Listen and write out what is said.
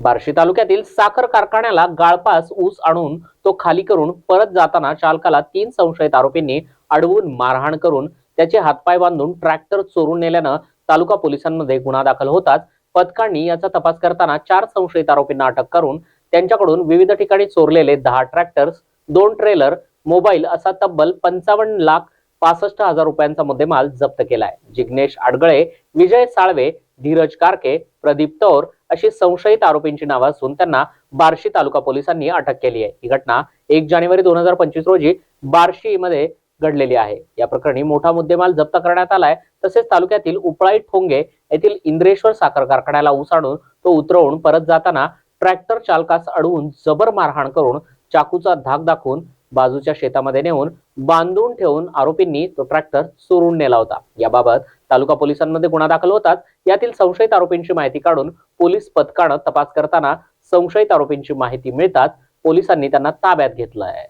बार्शी तालुक्यातील साखर कारखान्याला गाळपास ऊस आणून तो खाली करून परत जाताना चालकाला तीन संशयित आरोपींनी अडवून मारहाण करून त्याचे हातपाय बांधून ट्रॅक्टर चोरून नेल्यानं तालुका पोलिसांमध्ये गुन्हा दाखल होताच पथकांनी याचा तपास करताना चार संशयित आरोपींना अटक करून त्यांच्याकडून विविध ठिकाणी चोरलेले दहा ट्रॅक्टर्स दोन ट्रेलर मोबाईल असा तब्बल पंचावन्न लाख पासष्ट हजार रुपयांचा मुद्देमाल जप्त केलाय. जिग्नेश आडगळे विजय साळवे धीरज कारके प्रदीप तौर अशी संशयित आरोपींची नावं असून त्यांना बार्शी तालुका पोलिसांनी अटक केली आहे. ही घटना एक जानेवारी दोन हजार पंचवीस रोजी बार्शी मध्ये घडलेली आहे. या प्रकरणी मोठा मुद्देमाल जप्त करण्यात आलाय. तसेच तालुक्यातील उपळाई ठोंगे येथील इंद्रेश्वर साखर कारखान्याला ऊस तो उतरवून परत जाताना ट्रॅक्टर चालकास अडवून जबर मारहाण करून चाकूचा धाक दाखवून बाजूच्या शेतामध्ये नेऊन बांधून ठेवून आरोपींनी तो ट्रॅक्टर चोरून नेला होता. याबाबत तालुका पोलिसांमध्ये गुन्हा दाखल होतात. यातील संशयित आरोपींची माहिती काढून पोलीस पथकानं तपास करताना संशयित आरोपींची माहिती मिळताच पोलिसांनी त्यांना ताब्यात घेतलं आहे